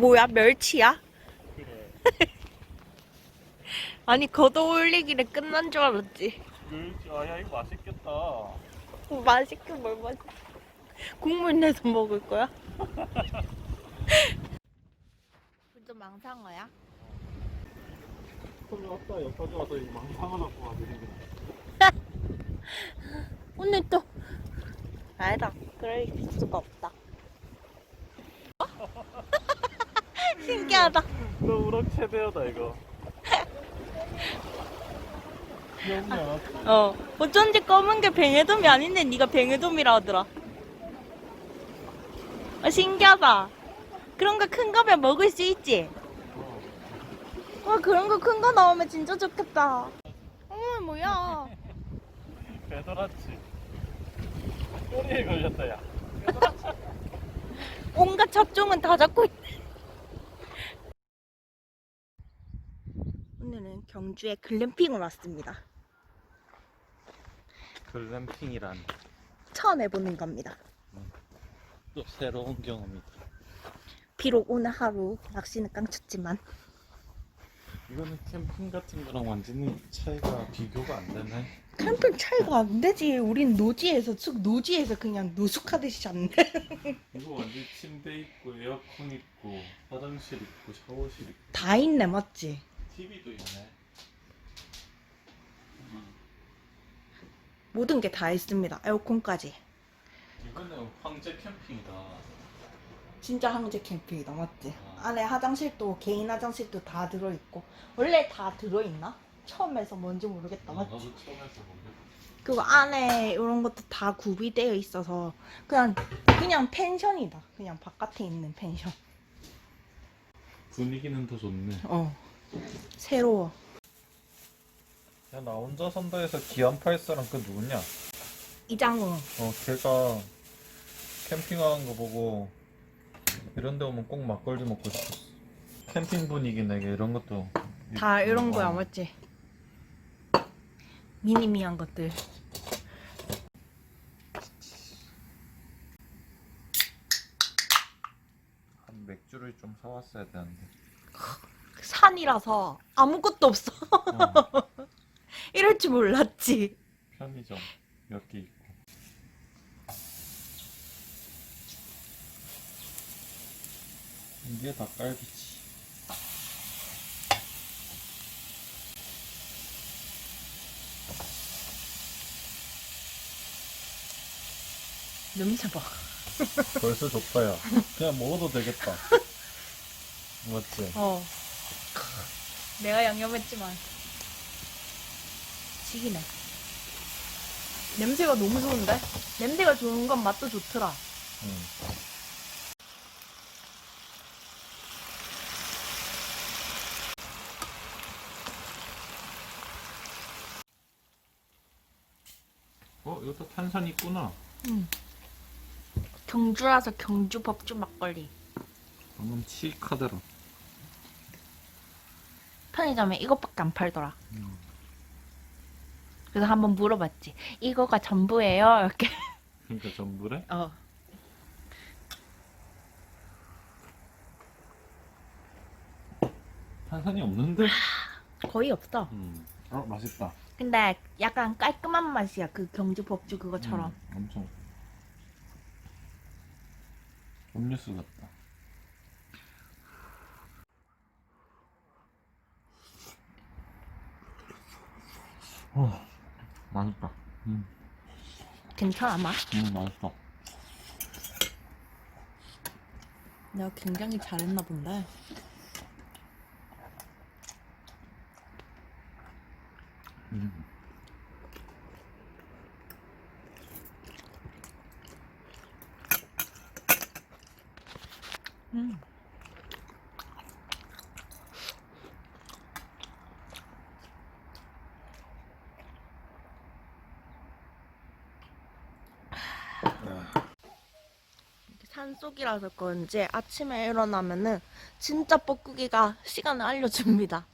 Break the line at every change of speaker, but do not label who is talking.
뭐야 멸치야?
그래.
아니 걷어 올리기를 끝난 줄 알았지.
멸치 아야 이거 맛있겠다.
맛있게 뭘 맛? 국물 내서 먹을 거야? 좀 망상어야?
처음에 왔다 여기까지 와서 이 망상을 갖고 와드리네.
오늘 또 아니다. 그럴 수가 없다. 신기하다.
너 우럭 최대여다 이거. 귀엽냐?
어. 어쩐지 검은 게 뱅에돔이 아닌데 네가 뱅에돔이라 하더라. 아, 신기하다. 그런 거 큰 거면 먹을 수 있지. 와 그런 거 큰 거 나오면 진짜 좋겠다. 어머 뭐야?
배도라치. 꼬리에 걸렸다 야.
온갖 잡종은 다 잡고 있네. 오늘은 경주에 글램핑을 왔습니다.
글램핑이란
처음 해보는 겁니다.
또 새로운 경험이다.
비록 오늘 하루 낚시는 깡쳤지만
이거는 캠핑 같은 거랑 완전히 차이가 비교가 안 되네.
캠핑 차이가 안 되지. 우린 노지에서 쑥 노지에서 그냥 노숙하듯이 잤네.
이거 완전 침대 있고 에어컨 있고 화장실 있고 샤워실 있고
다 있네 맞지?
TV도 있네.
모든 게 다 있습니다. 에어컨까지.
이거는 황제 캠핑이다.
진짜 항제 캠핑이다 맞지?
아.
안에 화장실도 개인 화장실도 다 들어있고 원래 다 들어있나? 처음에서 뭔지 모르겠다 맞지?
나도 처음에서 보면
그리고 안에 이런 것도 다 구비되어 있어서 그냥 그냥 펜션이다. 그냥 바깥에 있는 펜션.
분위기는 더 좋네.
어. 새로워.
야 나 혼자 산다 해서 기안8 사람 그 누구냐?
이장우.
어 걔가 캠핑하는 거 보고 이런 데 오면 꼭 막걸리 먹고 싶었어. 캠핑 분위기 내게 이런 것도
다 이런
어.
거야 맞지? 미니미한 것들.
한 맥주를 좀 사왔어야 되는데.
산이라서 아무것도 없어.
어,
이럴 줄 몰랐지.
편의점 몇 개 있고. 이게 닭갈비지.
냄새 봐.
벌써 좋다 야. 그냥 먹어도 되겠다. 맞지?
어. 내가 양념했지만 지기네. 냄새가 너무 좋은데? 냄새가 좋은 건 맛도 좋더라.
응. 어, 이것도 탄산 있구나.
응. 경주라서 경주 법주 막걸리.
방금 치카드라.
편의점에 이것밖에 안 팔더라.
음.
그래서 한번 물어봤지. 이거가 전부예요? 이렇게.
그러니까 전부래?
어.
탄산이 없는데?
거의 없어.
음. 어, 맛있다.
근데 약간 깔끔한 맛이야. 그 경주 법주 그거처럼.
음, 엄청. 음료수 같다. 맛있다. 음,
괜찮아, 맛?
음, 맛있어.
내가 굉장히 잘했나 본데.
음.
음. 산속이라서 그런지 아침에 일어나면은 진짜 뻐꾸기가 시간을 알려줍니다.